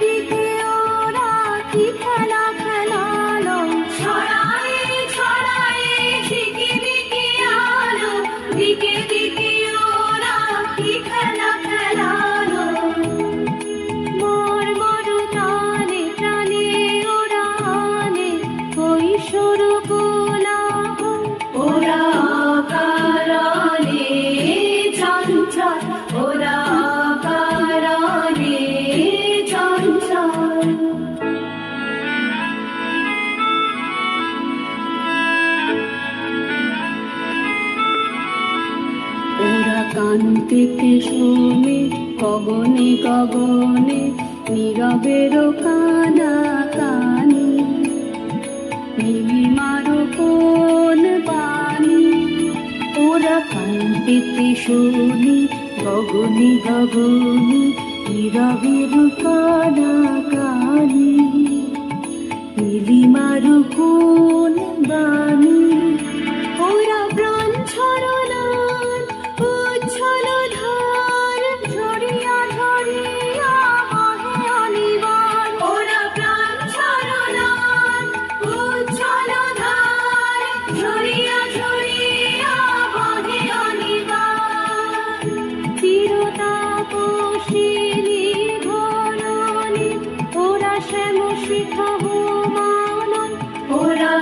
Baby, baby. কান্তিতে শোনে, গগনে গগনে, নীরবের কানা কানি। নীলিমার কোন পানি ওরা কান্তিতে শোনে, গগনে গগনে, নীরবের কানা কানি। নীলিমার কোন বাণী? श्याम शिखो मानन् पुरा